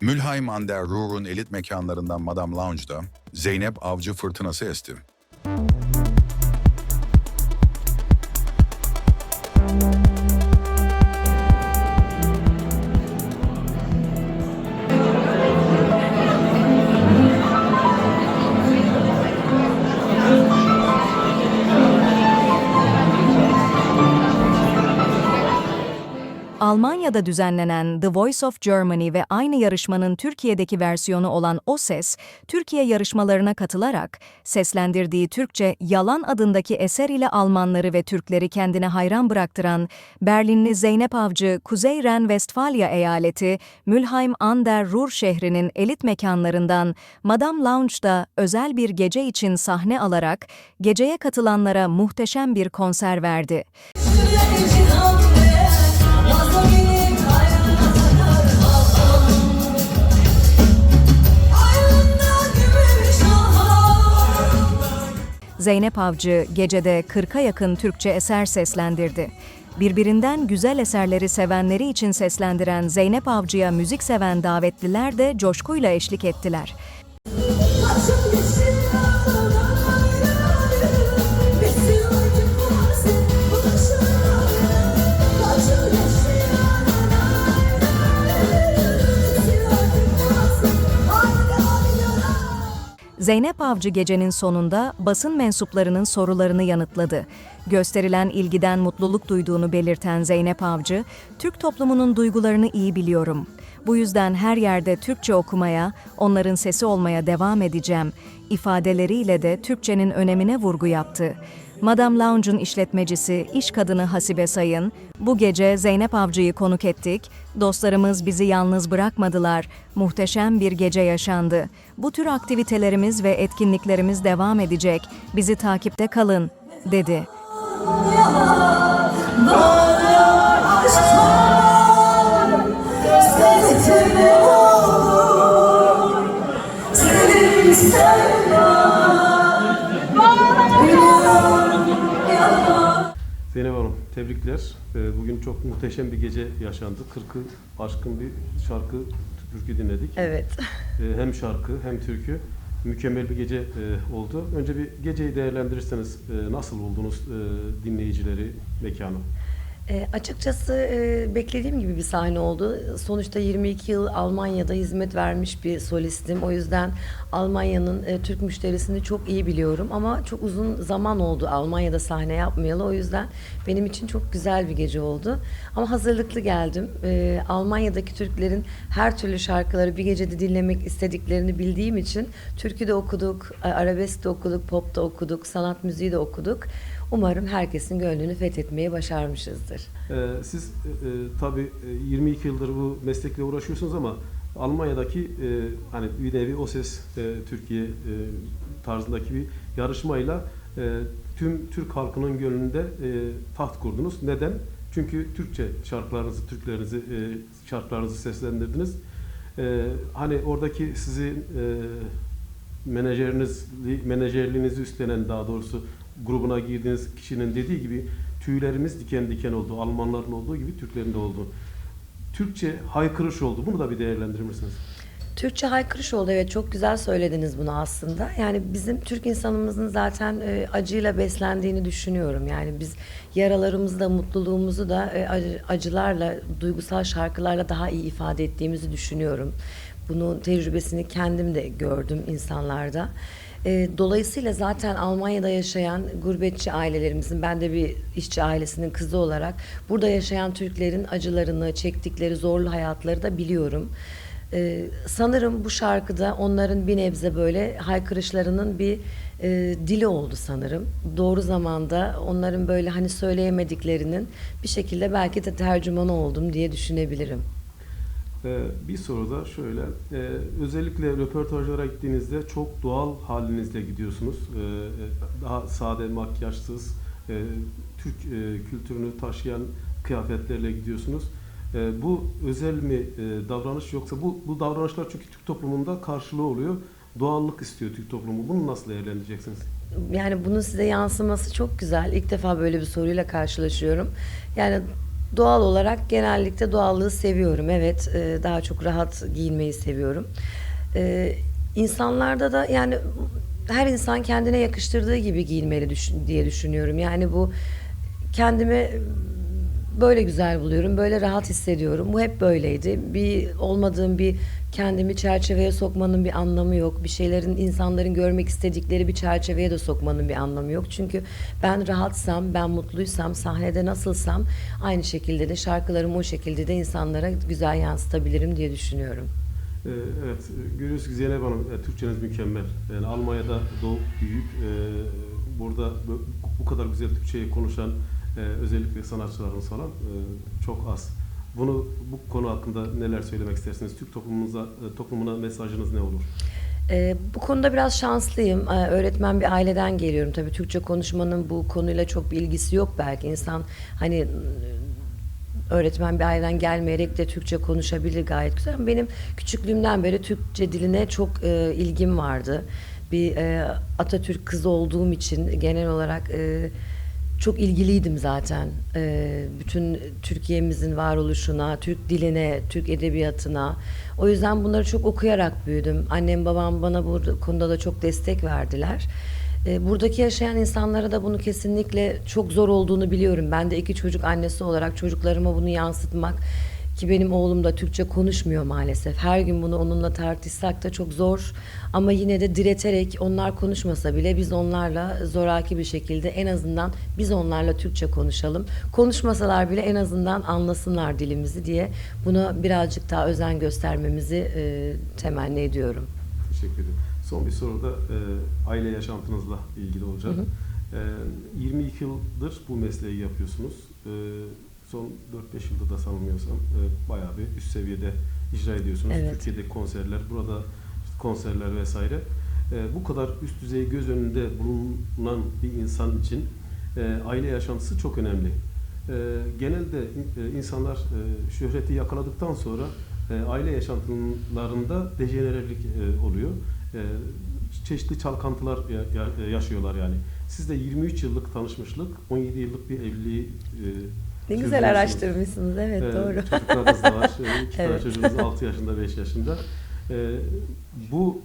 Mülheim an der Ruhr'un elit mekanlarından Madame Lounge'da Zeynep Avcı fırtınası esti. Almanya'da düzenlenen The Voice of Germany ve aynı yarışmanın Türkiye'deki versiyonu olan O Ses, Türkiye yarışmalarına katılarak seslendirdiği Türkçe Yalan adındaki eser ile Almanları ve Türkleri kendine hayran bıraktıran Berlinli Zeynep Avcı, Kuzey Ren-Vestfalya eyaleti Mülheim an der Ruhr şehrinin elit mekanlarından Madame Lounge'da özel bir gece için sahne alarak geceye katılanlara muhteşem bir konser verdi. Zeynep Avcı gecede 40'a yakın Türkçe eser seslendirdi. Birbirinden güzel eserleri sevenleri için seslendiren Zeynep Avcı'ya müzik seven davetliler de coşkuyla eşlik ettiler. Zeynep Avcı gecenin sonunda basın mensuplarının sorularını yanıtladı. Gösterilen ilgiden mutluluk duyduğunu belirten Zeynep Avcı, Türk toplumunun duygularını iyi biliyorum. Bu yüzden her yerde Türkçe okumaya, onların sesi olmaya devam edeceğim ifadeleriyle de Türkçenin önemine vurgu yaptı. Madame Lounge'un işletmecisi, iş kadını Hasibe Sayın, bu gece Zeynep Avcı'yı konuk ettik, dostlarımız bizi yalnız bırakmadılar, muhteşem bir gece yaşandı. Bu tür aktivitelerimiz ve etkinliklerimiz devam edecek, bizi takipte kalın, dedi. Tebrikler. Ee, Bugün çok muhteşem bir gece yaşandı. 40'ı aşkın bir şarkı, türkü dinledik. Evet. Ee, Hem şarkı hem türkü. Mükemmel bir gece e, oldu. Önce bir geceyi değerlendirirseniz e, nasıl buldunuz e, dinleyicileri, mekanı? E, açıkçası e, beklediğim gibi bir sahne oldu. Sonuçta 22 yıl Almanya'da hizmet vermiş bir solistim. O yüzden Almanya'nın e, Türk müşterisini çok iyi biliyorum. Ama çok uzun zaman oldu Almanya'da sahne yapmayalı. O yüzden benim için çok güzel bir gece oldu. Ama hazırlıklı geldim. E, Almanya'daki Türklerin her türlü şarkıları bir gecede dinlemek istediklerini bildiğim için türkü de okuduk, e, arabesk de okuduk, pop da okuduk, sanat müziği de okuduk. Umarım herkesin gönlünü fethetmeyi başarmışızdır. Ee, Siz e, e, tabii e, 22 yıldır bu meslekle uğraşıyorsunuz ama Almanya'daki e, hani bir nevi o ses e, Türkiye e, tarzındaki bir yarışmayla e, tüm Türk halkının gönlünde e, taht kurdunuz. Neden? Çünkü Türkçe şarkılarınızı, Türklerinizi, e, şarkılarınızı seslendirdiniz. E, hani oradaki sizin e, menajeriniz, menajerliğinizi üstlenen daha doğrusu grubuna girdiğiniz kişinin dediği gibi tüylerimiz diken diken oldu. Almanların olduğu gibi Türklerin de oldu. Türkçe haykırış oldu. Bunu da bir değerlendirir misiniz? Türkçe haykırış oldu evet çok güzel söylediniz bunu aslında. Yani bizim Türk insanımızın zaten e, acıyla beslendiğini düşünüyorum. Yani biz yaralarımızı da mutluluğumuzu da e, acı- acılarla, duygusal şarkılarla daha iyi ifade ettiğimizi düşünüyorum. Bunun tecrübesini kendim de gördüm insanlarda. E, dolayısıyla zaten Almanya'da yaşayan gurbetçi ailelerimizin, ben de bir işçi ailesinin kızı olarak burada yaşayan Türklerin acılarını, çektikleri zorlu hayatları da biliyorum. Ee, sanırım bu şarkıda onların bir nebze böyle haykırışlarının bir e, dili oldu sanırım. Doğru zamanda onların böyle hani söyleyemediklerinin bir şekilde belki de tercümanı oldum diye düşünebilirim. Ee, bir soru da şöyle. Ee, özellikle röportajlara gittiğinizde çok doğal halinizle gidiyorsunuz. Ee, daha sade, makyajsız, e, Türk e, kültürünü taşıyan kıyafetlerle gidiyorsunuz. Bu özel mi e, davranış yoksa bu, bu davranışlar çünkü Türk toplumunda karşılığı oluyor. Doğallık istiyor Türk toplumu. Bunu nasıl değerlendireceksiniz? Yani bunun size yansıması çok güzel. İlk defa böyle bir soruyla karşılaşıyorum. Yani doğal olarak genellikle doğallığı seviyorum. Evet, e, daha çok rahat giyinmeyi seviyorum. E, insanlarda da yani her insan kendine yakıştırdığı gibi giyinmeli düşün- diye düşünüyorum. Yani bu kendimi böyle güzel buluyorum, böyle rahat hissediyorum. Bu hep böyleydi. Bir olmadığım bir kendimi çerçeveye sokmanın bir anlamı yok. Bir şeylerin insanların görmek istedikleri bir çerçeveye de sokmanın bir anlamı yok. Çünkü ben rahatsam, ben mutluysam, sahnede nasılsam aynı şekilde de şarkılarımı o şekilde de insanlara güzel yansıtabilirim diye düşünüyorum. Ee, Evet, görüyoruz ki Zeynep Hanım, e, Türkçeniz mükemmel. Yani Almanya'da doğup büyüyüp e, burada bu- bu kadar güzel Türkçeyi konuşan e, özellikle sanatçılarımız falan e, çok az. Bunu bu konu hakkında neler söylemek istersiniz? Türk toplumumuza e, toplumuna mesajınız ne olur? Ee, bu konuda biraz şanslıyım. Ee, öğretmen bir aileden geliyorum. Tabii Türkçe konuşmanın bu konuyla çok bir ilgisi yok belki. İnsan hani öğretmen bir aileden gelmeyerek de Türkçe konuşabilir gayet güzel. Ama benim küçüklüğümden beri Türkçe diline çok e, ilgim vardı. Bir e, Atatürk kızı olduğum için genel olarak e, çok ilgiliydim zaten. Ee, bütün Türkiye'mizin varoluşuna, Türk diline, Türk edebiyatına. O yüzden bunları çok okuyarak büyüdüm. Annem babam bana bu konuda da çok destek verdiler. Ee, buradaki yaşayan insanlara da bunu kesinlikle çok zor olduğunu biliyorum. Ben de iki çocuk annesi olarak çocuklarıma bunu yansıtmak ki benim oğlum da Türkçe konuşmuyor maalesef. Her gün bunu onunla tartışsak da çok zor. Ama yine de direterek onlar konuşmasa bile biz onlarla zoraki bir şekilde en azından biz onlarla Türkçe konuşalım. Konuşmasalar bile en azından anlasınlar dilimizi diye buna birazcık daha özen göstermemizi e, temenni ediyorum. Teşekkür ederim. Son bir soru da e, aile yaşantınızla ilgili olacak. E, 22 yıldır bu mesleği yapıyorsunuz. E, son 4-5 yılda da sanılmıyorsam e, bayağı bir üst seviyede icra ediyorsunuz. Evet. Türkiye'de konserler, burada konserler vesaire. E, bu kadar üst düzey göz önünde bulunan bir insan için e, aile yaşantısı çok önemli. E, genelde e, insanlar e, şöhreti yakaladıktan sonra e, aile yaşantılarında dejenerelik e, oluyor. E, çeşitli çalkantılar ya- ya- yaşıyorlar yani. Siz de 23 yıllık tanışmışlık, 17 yıllık bir evliliği e, Ne güzel araştırmışsınız evet Ee, doğru. Çocuklarınız da var. İki tane Evet. çocuğunuz 6 yaşında, 5 yaşında. Ee, bu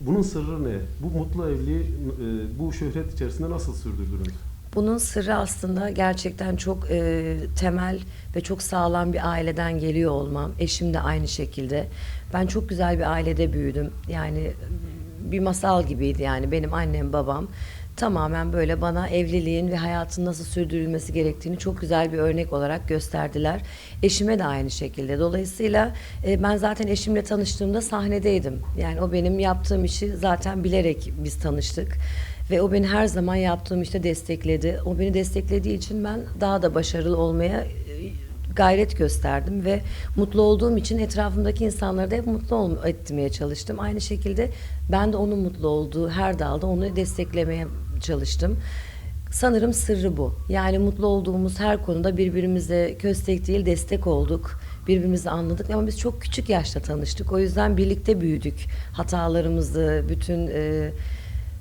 bunun sırrı ne? Bu mutlu evliliği e, bu şöhret içerisinde nasıl sürdürdünüz? Bunun sırrı aslında gerçekten çok e, temel ve çok sağlam bir aileden geliyor olmam. Eşim de aynı şekilde. Ben çok güzel bir ailede büyüdüm. Yani bir masal gibiydi yani benim annem babam tamamen böyle bana evliliğin ve hayatın nasıl sürdürülmesi gerektiğini çok güzel bir örnek olarak gösterdiler. Eşime de aynı şekilde. Dolayısıyla e, ben zaten eşimle tanıştığımda sahnedeydim. Yani o benim yaptığım işi zaten bilerek biz tanıştık. Ve o beni her zaman yaptığım işte destekledi. O beni desteklediği için ben daha da başarılı olmaya gayret gösterdim ve mutlu olduğum için etrafımdaki insanları da hep mutlu etmeye çalıştım. Aynı şekilde ben de onun mutlu olduğu her dalda onu desteklemeye çalıştım. Sanırım sırrı bu. Yani mutlu olduğumuz her konuda birbirimize köstek değil destek olduk. Birbirimizi anladık ama biz çok küçük yaşta tanıştık. O yüzden birlikte büyüdük. Hatalarımızı, bütün e,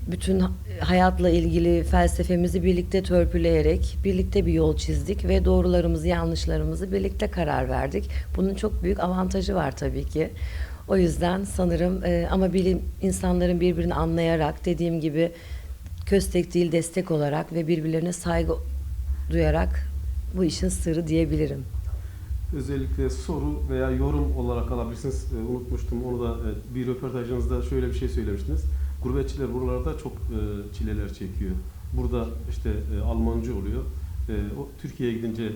bütün hayatla ilgili felsefemizi birlikte törpüleyerek birlikte bir yol çizdik ve doğrularımızı yanlışlarımızı birlikte karar verdik. Bunun çok büyük avantajı var tabii ki. O yüzden sanırım e, ama bilim insanların birbirini anlayarak dediğim gibi köstek değil destek olarak ve birbirlerine saygı duyarak bu işin sırrı diyebilirim. Özellikle soru veya yorum olarak alabilirsiniz. Ee, unutmuştum onu da e, bir röportajınızda şöyle bir şey söylemiştiniz. Gurbetçiler buralarda çok e, çileler çekiyor. Burada işte e, Almancı oluyor. E, o Türkiye'ye gidince e,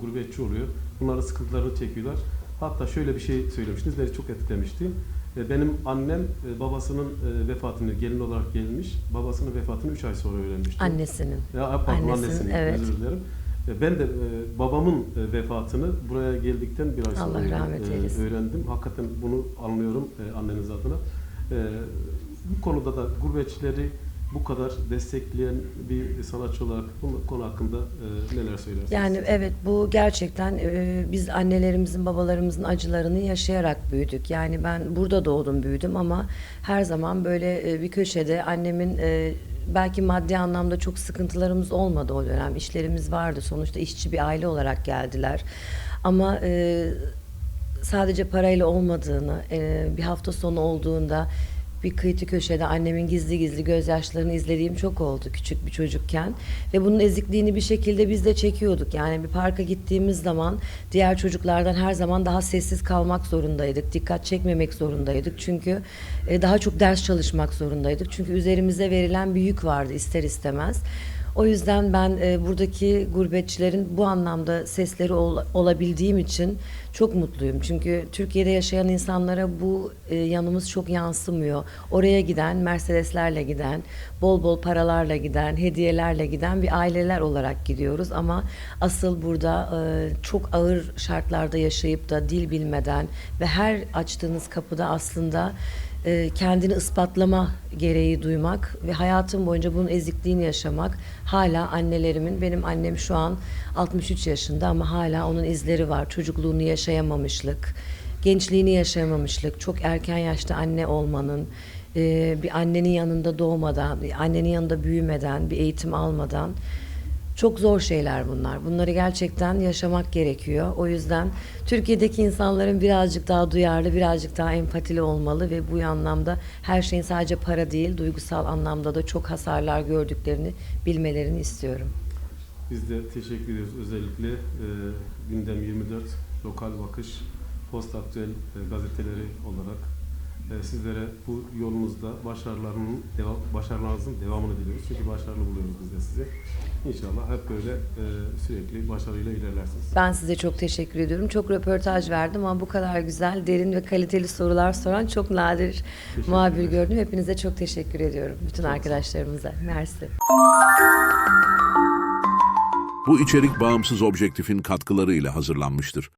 gurbetçi oluyor. Bunların sıkıntılarını çekiyorlar. Hatta şöyle bir şey söylemiştiniz. Beni çok etkilemişti. E, benim annem e, babasının e, vefatını gelin olarak gelmiş. Babasının vefatını 3 ay sonra öğrenmişti. Annesinin. Ya pardon Annesinin, annesinin evet. özür dilerim. E, Ben de e, babamın e, vefatını buraya geldikten bir ay sonra Allah rahmet e, eylesin. öğrendim. Hakikaten bunu anlıyorum e, anneniz adına. E, Bu konuda da gurbetçileri bu kadar destekleyen bir sanatçı olarak bu konu hakkında e, neler söylersiniz? Yani evet bu gerçekten e, biz annelerimizin babalarımızın acılarını yaşayarak büyüdük. Yani ben burada doğdum büyüdüm ama her zaman böyle e, bir köşede annemin e, belki maddi anlamda çok sıkıntılarımız olmadı o dönem. İşlerimiz vardı. Sonuçta işçi bir aile olarak geldiler. Ama e, sadece parayla olmadığını, e, bir hafta sonu olduğunda bir kıyıtı köşede annemin gizli gizli gözyaşlarını izlediğim çok oldu küçük bir çocukken. Ve bunun ezikliğini bir şekilde biz de çekiyorduk. Yani bir parka gittiğimiz zaman diğer çocuklardan her zaman daha sessiz kalmak zorundaydık. Dikkat çekmemek zorundaydık. Çünkü e, daha çok ders çalışmak zorundaydık. Çünkü üzerimize verilen bir yük vardı ister istemez. O yüzden ben e, buradaki gurbetçilerin bu anlamda sesleri ol- olabildiğim için çok mutluyum. Çünkü Türkiye'de yaşayan insanlara bu e, yanımız çok yansımıyor. Oraya giden, Mercedeslerle giden, bol bol paralarla giden, hediyelerle giden bir aileler olarak gidiyoruz. Ama asıl burada e, çok ağır şartlarda yaşayıp da dil bilmeden ve her açtığınız kapıda aslında e, kendini ispatlama gereği duymak ve hayatım boyunca bunun ezikliğini yaşamak. Hala annelerimin benim annem şu an 63 yaşında ama hala onun izleri var. Çocukluğunu yaşayamamışlık gençliğini yaşayamamışlık. Çok erken yaşta anne olmanın e, bir annenin yanında doğmadan annenin yanında büyümeden bir eğitim almadan çok zor şeyler bunlar. Bunları gerçekten yaşamak gerekiyor. O yüzden Türkiye'deki insanların birazcık daha duyarlı, birazcık daha empatili olmalı ve bu anlamda her şeyin sadece para değil, duygusal anlamda da çok hasarlar gördüklerini bilmelerini istiyorum. Biz de teşekkür ediyoruz. Özellikle e, Gündem 24, Lokal Bakış, Post Aktüel e, gazeteleri olarak e, sizlere bu yolunuzda başarılarının devam, başarılarınızın devamını diliyoruz. Çünkü başarılı buluyoruz biz de sizi. İnşallah hep böyle e, sürekli başarıyla ilerlersiniz. Ben size çok teşekkür ediyorum. Çok röportaj verdim ama bu kadar güzel, derin ve kaliteli sorular soran çok nadir muhabir gördüm. Hepinize çok teşekkür ediyorum. Bütün arkadaşlarımıza. Mersi. Bu içerik bağımsız objektifin katkılarıyla hazırlanmıştır.